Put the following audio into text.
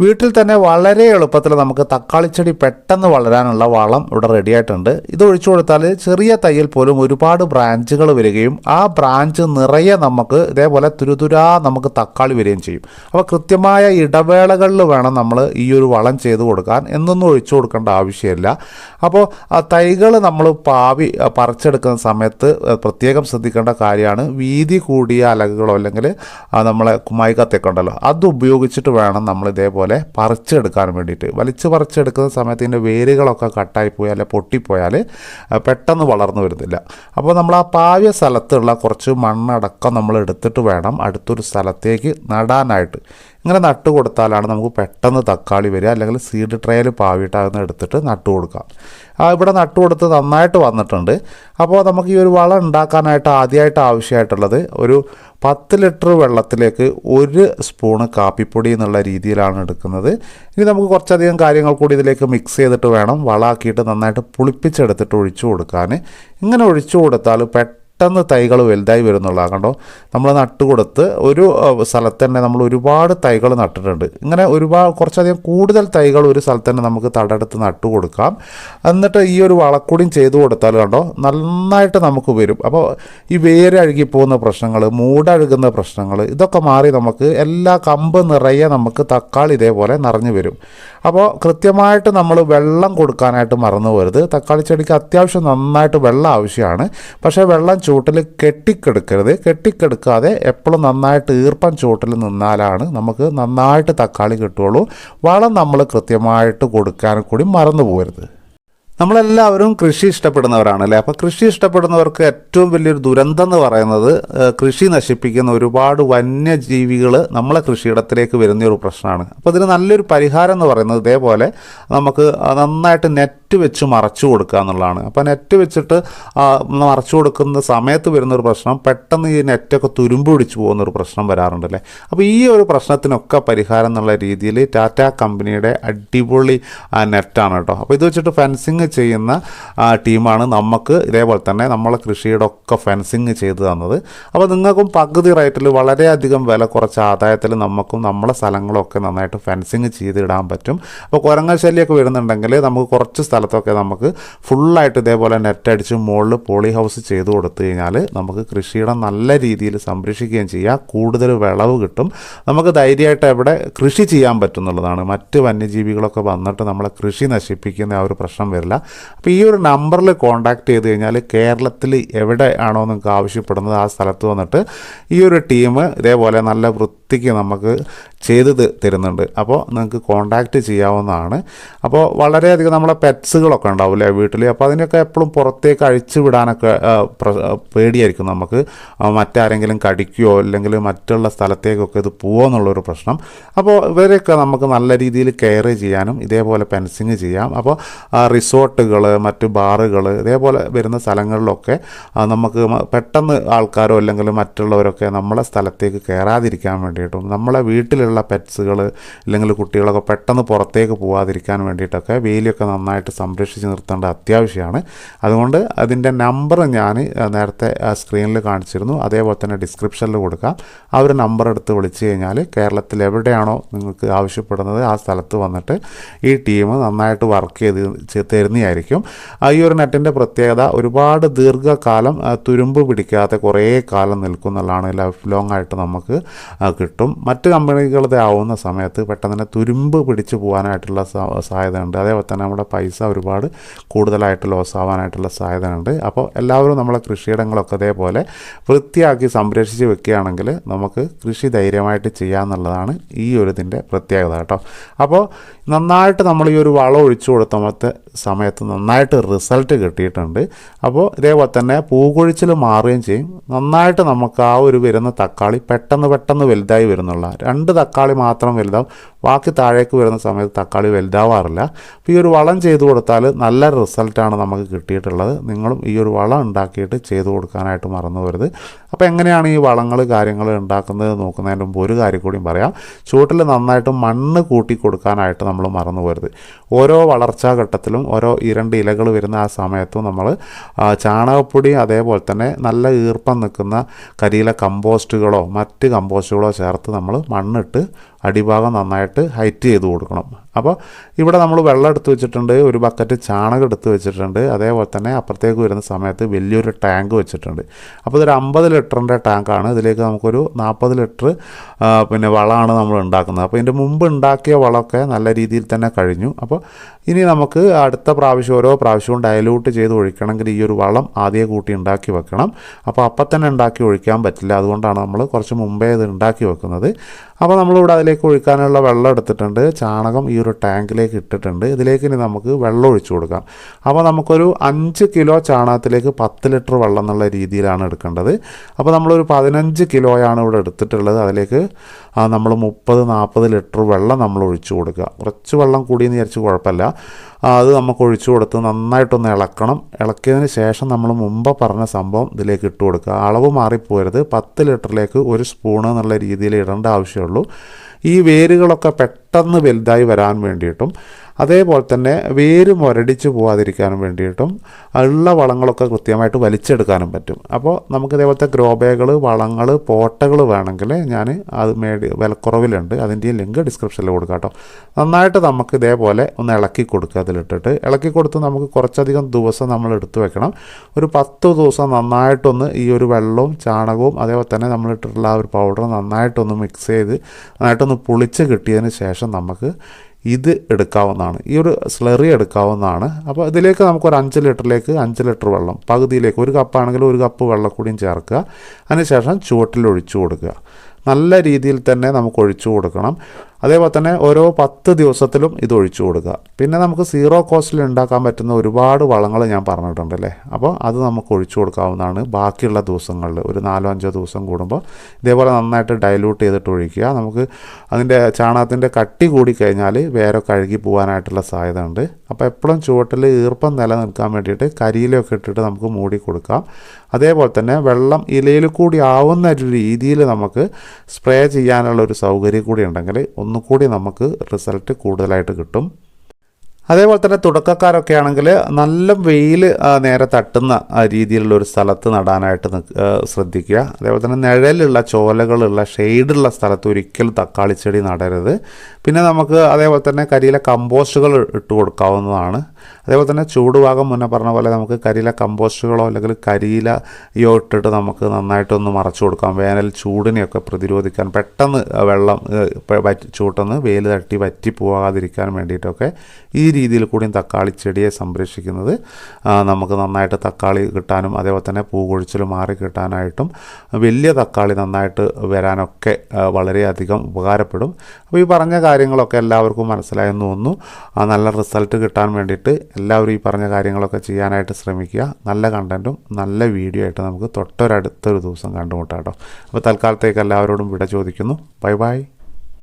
വീട്ടിൽ തന്നെ വളരെ എളുപ്പത്തിൽ നമുക്ക് തക്കാളിച്ചെടി പെട്ടെന്ന് വളരാനുള്ള വളം ഇവിടെ റെഡിയായിട്ടുണ്ട് ഇത് ഒഴിച്ചു കൊടുത്താൽ ചെറിയ തയ്യൽ പോലും ഒരുപാട് ബ്രാഞ്ചുകൾ വരികയും ആ ബ്രാഞ്ച് നിറയെ നമുക്ക് ഇതേപോലെ തുരുതുരാ നമുക്ക് തക്കാളി വരികയും ചെയ്യും. അപ്പോൾ കൃത്യമായ ഇടവേളകളിൽ വേണം നമ്മൾ ഈ ഒരു വളം ചെയ്ത് കൊടുക്കാൻ. എന്നൊന്നും ഒഴിച്ചു കൊടുക്കേണ്ട ആവശ്യമില്ല. അപ്പോൾ തൈകൾ നമ്മൾ പാവി പറിച്ചെടുക്കുന്ന സമയത്ത് പ്രത്യേകം ശ്രദ്ധിക്കേണ്ട കാര്യമാണ് വീതി കൂടിയ അലകുകളോ അല്ലെങ്കിൽ നമ്മളെ കുമായി ഉണ്ടല്ലോ അത് ഉപയോഗിച്ചിട്ട് വേണം നമ്മൾ ഇതേപോലെ പറിച്ചെടുക്കാൻ വേണ്ടിയിട്ട്. വലിച്ച് പറിച്ചെടുക്കുന്ന സമയത്ത് ഇതിന്റെ വേരുകളൊക്കെ കട്ടായി പോയാൽ പൊട്ടിപ്പോയാൽ പെട്ടെന്ന് വളർന്നു വരുന്നില്ല. അപ്പോൾ നമ്മൾ ആ പാവിയ സ്ഥലത്തുള്ള കുറച്ച് മണ്ണടക്കം നമ്മൾ എടുത്തിട്ട് വേണം അടുത്തൊരു സ്ഥലത്തേക്ക് നടാനായിട്ട്. ഇങ്ങനെ നട്ടു കൊടുത്താലാണ് നമുക്ക് പെട്ടെന്ന് തക്കാളി വരിക അല്ലെങ്കിൽ സീഡ് ട്രേയിൽ പാവിട്ടാകുന്ന എടുത്തിട്ട് നട്ടു കൊടുക്കാം. ഇവിടെ നട്ട് കൊടുത്ത് നന്നായിട്ട് വന്നിട്ടുണ്ട്. അപ്പോൾ നമുക്ക് ഈ ഒരു വളം ഉണ്ടാക്കാനായിട്ട് ആദ്യമായിട്ട് ആവശ്യമായിട്ടുള്ളത് ഒരു പത്ത് ലിറ്റർ വെള്ളത്തിലേക്ക് ഒരു സ്പൂണ് കാപ്പിപ്പൊടി എന്നുള്ള രീതിയിലാണ് എടുക്കുന്നത്. ഇനി നമുക്ക് കുറച്ചധികം കാര്യങ്ങൾ കൂടി ഇതിലേക്ക് മിക്സ് ചെയ്തിട്ട് വേണം. വളമാക്കിയിട്ട് നന്നായിട്ട് പുളിപ്പിച്ചെടുത്തിട്ട് ഒഴിച്ചു കൊടുക്കാൻ. ഇങ്ങനെ ഒഴിച്ചു കൊടുത്താൽ പെട്ടെന്ന് പെട്ടെന്ന് തൈകൾ വലുതായി വരുന്നുള്ളതാണ്. കണ്ടോ? നമ്മൾ നട്ട് കൊടുത്ത് ഒരു സ്ഥലത്ത് തന്നെ നമ്മൾ ഒരുപാട് തൈകൾ നട്ടിട്ടുണ്ട്. ഇങ്ങനെ ഒരുപാട് കുറച്ചധികം കൂടുതൽ തൈകൾ ഒരു സ്ഥലത്ത് തന്നെ നമുക്ക് തടമെടുത്ത് നട്ടു കൊടുക്കാം. എന്നിട്ട് ഈ ഒരു വളക്കൂടിയും ചെയ്തു കൊടുത്താൽ കണ്ടോ നന്നായിട്ട് നമുക്ക് വരും. അപ്പോൾ ഈ വേര് അഴുകി പോകുന്ന പ്രശ്നങ്ങൾ മൂടഴുകുന്ന പ്രശ്നങ്ങൾ ഇതൊക്കെ മാറി നമുക്ക് എല്ലാ കമ്പ് നിറയെ നമുക്ക് തക്കാളി ഇതേപോലെ നിറഞ്ഞു വരും. അപ്പോൾ കൃത്യമായിട്ട് നമ്മൾ വെള്ളം കൊടുക്കാനായിട്ട് മറന്നു പോരുത്. തക്കാളി ചെടിക്ക് അത്യാവശ്യം നന്നായിട്ട് വെള്ളം ആവശ്യമാണ്. പക്ഷേ വെള്ളം ചൂട്ടിൽ കെട്ടിക്കെടുക്കരുത്. കെട്ടിക്കെടുക്കാതെ എപ്പോഴും നന്നായിട്ട് ഈർപ്പം ചൂട്ടിൽ നിന്നാലാണ് നമുക്ക് നന്നായിട്ട് തക്കാളി കിട്ടുള്ളൂ വളം നമ്മൾ കൃത്യമായിട്ട് കൊടുക്കാൻ കൂടി മറന്നു പോകരുത്. നമ്മളെല്ലാവരും കൃഷി ഇഷ്ടപ്പെടുന്നവരാണ് അല്ലേ? അപ്പോൾ കൃഷി ഇഷ്ടപ്പെടുന്നവർക്ക് ഏറ്റവും വലിയൊരു ദുരന്തം എന്ന് പറയുന്നത് കൃഷി നശിപ്പിക്കുന്ന ഒരുപാട് വന്യജീവികൾ നമ്മളെ കൃഷിയിടത്തിലേക്ക് വരുന്ന ഒരു പ്രശ്നമാണ്. അപ്പോൾ ഇതിന് നല്ലൊരു പരിഹാരം എന്ന് പറയുന്നത് ഇതേപോലെ നമുക്ക് നന്നായിട്ട് നെറ്റ് വെച്ച് മറച്ചു കൊടുക്കുക എന്നുള്ളതാണ്. അപ്പോൾ നെറ്റ് വെച്ചിട്ട് മറച്ചു കൊടുക്കുന്ന സമയത്ത് വരുന്നൊരു പ്രശ്നം പെട്ടെന്ന് ഈ നെറ്റൊക്കെ തുരുമ്പ് പിടിച്ചു പോകുന്നൊരു പ്രശ്നം വരാറുണ്ടല്ലേ? അപ്പോൾ ഈ ഒരു പ്രശ്നത്തിനൊക്കെ പരിഹാരം എന്നുള്ള രീതിയിൽ ടാറ്റ കമ്പനിയുടെ അടിപൊളി നെറ്റാണ് കേട്ടോ. അപ്പോൾ ഇത് വെച്ചിട്ട് ഫെൻസിങ് ചെയ്യുന്ന ടീമാണ് നമുക്ക് ഇതേപോലെ തന്നെ നമ്മളെ കൃഷിയുടെ ഒക്കെ ഫെൻസിങ് ചെയ്ത് തന്നത്. അപ്പോൾ നിങ്ങൾക്കും പകുതി റേറ്റിൽ വളരെയധികം വില കുറച്ച് ആദായത്തിൽ നമുക്കും നമ്മളെ സ്ഥലങ്ങളൊക്കെ നന്നായിട്ട് ഫെൻസിങ് ചെയ്തിടാൻ പറ്റും. അപ്പോൾ കുരങ്ങ ശല്യമൊക്കെ വരുന്നുണ്ടെങ്കിൽ നമുക്ക് കുറച്ച് സ്ഥലത്തൊക്കെ നമുക്ക് ഫുള്ളായിട്ട് ഇതേപോലെ നെറ്റ് അടിച്ച് മുകളിൽ പോളി ഹൗസ് ചെയ്ത് കൊടുത്തു കഴിഞ്ഞാൽ നമുക്ക് കൃഷിയിടം നല്ല രീതിയിൽ സംരക്ഷിക്കുകയും ചെയ്യാം. കൂടുതൽ വിളവ് കിട്ടും. നമുക്ക് ധൈര്യമായിട്ട് എവിടെ കൃഷി ചെയ്യാൻ പറ്റുന്നുള്ളതാണ്. മറ്റ് വന്യജീവികളൊക്കെ വന്നിട്ട് നമ്മളെ കൃഷി നശിപ്പിക്കുന്ന ആ ഒരു പ്രശ്നം വരില്ല. അപ്പോൾ ഈ ഒരു നമ്പറിൽ കോൺടാക്ട് ചെയ്ത് കഴിഞ്ഞാൽ കേരളത്തിൽ എവിടെ ആണോ നിങ്ങൾക്ക് ആവശ്യപ്പെടുന്നത് ആ സ്ഥലത്ത് വന്നിട്ട് ഈ ഒരു ടീം ഇതേപോലെ നല്ല വൃത്തിക്ക് നമുക്ക് ചെയ്ത് തരുന്നുണ്ട്. അപ്പോൾ നിങ്ങൾക്ക് കോൺടാക്റ്റ് ചെയ്യാവുന്നതാണ്. അപ്പോൾ വളരെയധികം നമ്മളെ പെറ്റ്സുകളൊക്കെ ഉണ്ടാവില്ലേ വീട്ടിൽ അപ്പോൾ അതിനൊക്കെ എപ്പോഴും പുറത്തേക്ക് അഴിച്ചു വിടാനൊക്കെ പേടിയായിരിക്കും നമുക്ക്. മറ്റാരെങ്കിലും കടിക്കുകയോ അല്ലെങ്കിൽ മറ്റുള്ള സ്ഥലത്തേക്കൊക്കെ ഇത് പോകുമോ എന്നുള്ളൊരു പ്രശ്നം. അപ്പോൾ ഇവരെയൊക്കെ നമുക്ക് നല്ല രീതിയിൽ കെയർ ചെയ്യാനും ഇതേപോലെ ഫെൻസിങ് ചെയ്യാം. അപ്പോൾ റിസോർട്ടുകൾ മറ്റ് ബാറുകൾ ഇതേപോലെ വരുന്ന സ്ഥലങ്ങളിലൊക്കെ നമുക്ക് പെട്ടെന്ന് ആൾക്കാരോ അല്ലെങ്കിൽ മറ്റുള്ളവരൊക്കെ നമ്മളെ സ്ഥലത്തേക്ക് കയറാതിരിക്കാൻ വേണ്ടിയിട്ടും നമ്മളെ വീട്ടിലുള്ള പെറ്റ്സുകൾ അല്ലെങ്കിൽ കുട്ടികളൊക്കെ പെട്ടെന്ന് പുറത്തേക്ക് പോകാതിരിക്കാൻ വേണ്ടിയിട്ടൊക്കെ വേലിയൊക്കെ നന്നായിട്ട് സംരക്ഷിച്ച് നിർത്തേണ്ട അത്യാവശ്യമാണ്. അതുകൊണ്ട് അതിന്റെ നമ്പർ ഞാൻ നേരത്തെ സ്ക്രീനിൽ കാണിച്ചിരുന്നു. അതേപോലെ തന്നെ ഡിസ്ക്രിപ്ഷനിൽ കൊടുക്കാം. ആ ഒരു നമ്പർ എടുത്ത് വിളിച്ചു കഴിഞ്ഞാൽ കേരളത്തിൽ എവിടെയാണോ നിങ്ങൾക്ക് ആവശ്യപ്പെടുന്നത് ആ സ്ഥലത്ത് വന്നിട്ട് ഈ ടീം നന്നായിട്ട് വർക്ക് ചെയ്ത് തരുന്നതായിരിക്കും. ഈ ഒരു നെറ്റിന്റെ പ്രത്യേകത ഒരുപാട് ദീർഘകാലം തുരുമ്പ് പിടിക്കാതെ കുറേ കാലം നിൽക്കുന്നുള്ളതാണ് ലൈഫ് ലോങ് ആയിട്ട് നമുക്ക് കിട്ടും. മറ്റ് കമ്പനികളുടെ ആവുന്ന സമയത്ത് പെട്ടെന്ന് തന്നെ തുരുമ്പ് പിടിച്ചു പോകാനായിട്ടുള്ള സാധ്യതയുണ്ട്. അതേപോലെ തന്നെ നമ്മുടെ പൈസ ഒരുപാട് കൂടുതലായിട്ട് ലോസ് ആവാനായിട്ടുള്ള സാധ്യതയുണ്ട് അപ്പോൾ എല്ലാവരും നമ്മളെ കൃഷിയിടങ്ങളൊക്കെ അതേപോലെ വൃത്തിയാക്കി സംരക്ഷിച്ച് വെക്കുകയാണെങ്കിൽ നമുക്ക് കൃഷി ധൈര്യമായിട്ട് ചെയ്യാമെന്നുള്ളതാണ് ഈ ഒരു ഇതിന്റെ പ്രത്യേകത കേട്ടോ. അപ്പോൾ നന്നായിട്ട് നമ്മൾ ഈ ഒരു വളം ഒഴിച്ചു കൊടുത്തമത്തെ സമയത്ത് നന്നായിട്ട് റിസൾട്ട് കിട്ടിയിട്ടുണ്ട്. അപ്പോൾ ഇതേപോലെ തന്നെ പൂകൊഴിച്ചിൽ മാറുകയും ചെയ്യും. നന്നായിട്ട് നമുക്ക് ആ ഒരു വരുന്ന തക്കാളി പെട്ടെന്ന് പെട്ടെന്ന് വലുതായി വരുന്നുള്ള രണ്ട് തക്കാളി മാത്രം വലുതാവും. ബാക്കി താഴേക്ക് വരുന്ന സമയത്ത് തക്കാളി വലുതാവാറില്ല. അപ്പോൾ ഈ ഒരു വളം ചെയ്ത് കൊടുത്താൽ നല്ല റിസൾട്ടാണ് നമുക്ക് കിട്ടിയിട്ടുള്ളത്. നിങ്ങളും ഈ ഒരു വളം ഉണ്ടാക്കിയിട്ട് ചെയ്ത് കൊടുക്കാനായിട്ട് മറന്നു വരുത് അപ്പോൾ എങ്ങനെയാണ് ഈ വളങ്ങൾ കാര്യങ്ങൾ ഉണ്ടാക്കുന്നത് നോക്കുന്നതിന് മുമ്പ് ഒരു കാര്യം കൂടിയും പറയാം. ചുവട്ടിൽ നന്നായിട്ട് മണ്ണ് കൂട്ടി കൊടുക്കാനായിട്ട് നമ്മൾ മറന്നു പോരുത് ഓരോ വളർച്ചാ ഘട്ടത്തിലും ഓരോ ഇരണ്ട് ഇലകൾ വരുന്ന ആ സമയത്തും നമ്മൾ ചാണകപ്പൊടി അതേപോലെ തന്നെ നല്ല ഈർപ്പം നിൽക്കുന്ന കരിയിലെ കമ്പോസ്റ്റുകളോ മറ്റ് കമ്പോസ്റ്റുകളോ ചേർത്ത് നമ്മൾ മണ്ണിട്ട് അടിഭാഗം നന്നായിട്ട് ഹൈറ്റ് ചെയ്ത് കൊടുക്കണം. അപ്പോൾ ഇവിടെ നമ്മൾ വെള്ളം എടുത്ത് വെച്ചിട്ടുണ്ട് ഒരു ബക്കറ്റ് ചാണകം എടുത്ത് വെച്ചിട്ടുണ്ട് അതേപോലെ തന്നെ അപ്പുറത്തേക്ക് വരുന്ന സമയത്ത് വലിയൊരു ടാങ്ക് വെച്ചിട്ടുണ്ട്. അപ്പോൾ ഇതൊരു അമ്പത് ലിറ്ററിന്റെ ടാങ്കാണ്. ഇതിലേക്ക് നമുക്കൊരു നാൽപ്പത് ലിറ്റർ പിന്നെ വളമാണ് നമ്മൾ ഉണ്ടാക്കുന്നത്. അപ്പോൾ ഇതിന്റെ മുമ്പ് ഉണ്ടാക്കിയ വളമൊക്കെ നല്ല രീതിയിൽ തന്നെ കഴിഞ്ഞു. അപ്പോൾ ഇനി നമുക്ക് അടുത്ത പ്രാവശ്യം ഓരോ പ്രാവശ്യവും ഡയലൂട്ട് ചെയ്ത് ഒഴിക്കണമെങ്കിൽ ഈ ഒരു വളം ആദ്യം കൂട്ടി ഉണ്ടാക്കി വെക്കണം. അപ്പോൾ അപ്പം തന്നെ ഉണ്ടാക്കി ഒഴിക്കാൻ പറ്റില്ല. അതുകൊണ്ടാണ് നമ്മൾ കുറച്ച് മുമ്പേ ഇത് ഉണ്ടാക്കി വെക്കുന്നത്. അപ്പോൾ നമ്മളിവിടെ അതിലേക്ക് ഒഴിക്കാനുള്ള വെള്ളം എടുത്തിട്ടുണ്ട്. ചാണകം ഈ ഒരു ടാങ്കിലേക്ക് ഇട്ടിട്ടുണ്ട്. ഇതിലേക്ക് ഇനി നമുക്ക് വെള്ളം ഒഴിച്ചു കൊടുക്കാം. അപ്പോൾ നമുക്കൊരു അഞ്ച് കിലോ ചാണകത്തിലേക്ക് പത്ത് ലിറ്റർ വെള്ളം എന്നുള്ള രീതിയിലാണ് എടുക്കേണ്ടത്. അപ്പോൾ നമ്മളൊരു പതിനഞ്ച് കിലോയാണ് ഇവിടെ എടുത്തിട്ടുള്ളത്. അതിലേക്ക് നമ്മൾ മുപ്പത് നാൽപ്പത് ലിറ്റർ വെള്ളം നമ്മൾ ഒഴിച്ചു കൊടുക്കുക. കുറച്ച് വെള്ളം കൂടിയെന്ന് വിചാരിച്ച് കുഴപ്പമില്ല. അത് നമുക്ക് ഒഴിച്ചു കൊടുത്ത് നന്നായിട്ടൊന്ന് ഇളക്കണം. ഇളക്കിയതിന് ശേഷം നമ്മൾ മുമ്പ് പറഞ്ഞ സംഭവം ഇതിലേക്ക് ഇട്ട് കൊടുക്കുക. അളവ് മാറിപ്പോരുത്. പത്ത് ലിറ്ററിലേക്ക് ഒരു സ്പൂൺ എന്നുള്ള രീതിയിൽ ഇടേണ്ട ആവശ്യമുള്ളൂ. ഈ വേരുകളൊക്കെ പെട്ടെന്ന് വലുതായി വരാൻ വേണ്ടിയിട്ടും അതേപോലെ തന്നെ വേര് മുരടിച്ച് പോവാതിരിക്കാനും വേണ്ടിയിട്ടും ഉള്ള വളങ്ങളൊക്കെ കൃത്യമായിട്ട് വലിച്ചെടുക്കാനും പറ്റും. അപ്പോൾ നമുക്ക് ഇതേപോലത്തെ ഗ്രോ ബാഗുകൾ വളങ്ങൾ പോട്ടകൾ വേണമെങ്കിൽ ഞാൻ അത് മേടി വിലക്കുറവിലുണ്ട്. അതിന്റെയും ലിങ്ക് ഡിസ്ക്രിപ്ഷനിൽ കൊടുക്കാം കേട്ടോ. നന്നായിട്ട് നമുക്ക് ഇതേപോലെ ഒന്ന് ഇളക്കി കൊടുക്കുക അതിലിട്ടിട്ട്. ഇളക്കി കൊടുത്ത് നമുക്ക് കുറച്ചധികം ദിവസം നമ്മൾ എടുത്തു വെക്കണം. ഒരു പത്ത് ദിവസം നന്നായിട്ടൊന്ന് ഈ ഒരു വെള്ളവും ചാണകവും അതേപോലെ തന്നെ നമ്മളിട്ടിട്ടുള്ള ആ ഒരു പൗഡർ നന്നായിട്ടൊന്ന് മിക്സ് ചെയ്ത് നന്നായിട്ടൊന്ന് പുളിച്ച് കിട്ടിയതിന് ശേഷം നമുക്ക് ഇത് എടുക്കാവുന്നതാണ്. ഈ ഒരു സ്ലറി എടുക്കാവുന്നതാണ്. അപ്പോൾ ഇതിലേക്ക് നമുക്കൊരു അഞ്ച് ലിറ്ററിലേക്ക് അഞ്ച് ലിറ്റർ വെള്ളം പകുതിയിലേക്ക് ഒരു കപ്പാണെങ്കിൽ ഒരു കപ്പ് വെള്ളക്കൂടിയും ചേർക്കുക. അതിനുശേഷം ചുവട്ടിൽ ഒഴിച്ചു കൊടുക്കുക. നല്ല രീതിയിൽ തന്നെ നമുക്ക് ഒഴിച്ചു കൊടുക്കണം. അതേപോലെ തന്നെ ഓരോ പത്ത് ദിവസത്തിലും ഇത് ഒഴിച്ചു കൊടുക്കുക. പിന്നെ നമുക്ക് സീറോ കോസ്റ്റിൽ ഉണ്ടാക്കാൻ പറ്റുന്ന ഒരുപാട് വളങ്ങൾ ഞാൻ പറഞ്ഞിട്ടുണ്ട് അല്ലേ? അപ്പോൾ അത് നമുക്ക് ഒഴിച്ചു കൊടുക്കാവുന്നതാണ് ബാക്കിയുള്ള ദിവസങ്ങളിൽ. ഒരു നാലോ അഞ്ചോ ദിവസം കൂടുമ്പോൾ ഇതേപോലെ നന്നായിട്ട് ഡൈലൂട്ട് ചെയ്തിട്ട് ഒഴിക്കുക. നമുക്ക് അതിന്റെ ചാണകത്തിന്റെ കട്ടി കൂടി കഴിഞ്ഞാൽ വേറെ കഴുകി പോകാനായിട്ടുള്ള സാധ്യത ഉണ്ട് അപ്പോൾ എപ്പോഴും ചുവട്ടിൽ ഈർപ്പം നിലനിൽക്കാൻ വേണ്ടിയിട്ട് കരിയിലൊക്കെ ഇട്ടിട്ട് നമുക്ക് മൂടി കൊടുക്കാം. അതേപോലെ തന്നെ വെള്ളം ഇലയിൽ കൂടി ആവുന്ന ഒരു രീതിയിൽ നമുക്ക് സ്പ്രേ ചെയ്യാനുള്ള ഒരു സൗകര്യം കൂടി ഉണ്ടെങ്കിൽ ഒന്നുകൂടി നമുക്ക് റിസൾട്ട് കൂടുതലായിട്ട് കിട്ടും. അതേപോലെ തന്നെ തുടക്കക്കാരൊക്കെ ആണെങ്കിൽ നല്ല വെയിൽ നേരെ തട്ടുന്ന രീതിയിലുള്ള ഒരു സ്ഥലത്ത് നടാനായിട്ട് ശ്രദ്ധിക്കുക. അതേപോലെ തന്നെ നിഴലുള്ള ചോലകളുള്ള ഷെയ്ഡുള്ള സ്ഥലത്ത് ഒരിക്കലും തക്കാളി ചെടി നടരുത്. പിന്നെ നമുക്ക് അതേപോലെ തന്നെ കരിയിലെ കമ്പോസ്റ്റുകൾ ഇട്ട് കൊടുക്കാവുന്നതാണ്. അതേപോലെ തന്നെ ചൂട് ഭാഗം മുന്നേ പറഞ്ഞ പോലെ നമുക്ക് കരിയില കമ്പോസ്റ്റുകളോ അല്ലെങ്കിൽ കരിയിലയോ ഇട്ടിട്ട് നമുക്ക് നന്നായിട്ടൊന്ന് മറച്ചു കൊടുക്കാം. വേനൽ ചൂടിനെയൊക്കെ പ്രതിരോധിക്കാൻ പെട്ടെന്ന് വെള്ളം ചൂട്ടെന്ന് വെയിൽ തട്ടി വറ്റി പോകാതിരിക്കാൻ വേണ്ടിയിട്ടൊക്കെ ഈ രീതിയിൽ കൂടിയും തക്കാളി ചെടിയെ സംരക്ഷിക്കുന്നത് നമുക്ക് നന്നായിട്ട് തക്കാളി കിട്ടാനും അതേപോലെ തന്നെ പൂ പൂകൊഴിച്ചിൽ മാറി കിട്ടാനായിട്ടും വലിയ തക്കാളി നന്നായിട്ട് വരാനൊക്കെ വളരെയധികം ഉപകാരപ്പെടും. അപ്പോൾ ഈ പറഞ്ഞ കാര്യങ്ങളൊക്കെ എല്ലാവർക്കും മനസ്സിലായെന്ന് തോന്നുന്നു. ആ, നല്ല റിസൾട്ട് കിട്ടാൻ വേണ്ടിയിട്ട് എല്ലാവരും ഈ പറഞ്ഞ കാര്യങ്ങളൊക്കെ ചെയ്യാനായിട്ട് ശ്രമിക്കുക. നല്ല കണ്ടന്റും നല്ല വീഡിയോ ആയിട്ട് നമുക്ക് തൊട്ടൊരടുത്തൊരു ദിവസം കണ്ടുമുട്ടാം കേട്ടോ. അപ്പോൾ തൽക്കാലത്തേക്ക് എല്ലാവരോടും വിട ചോദിക്കുന്നു. Bye bye.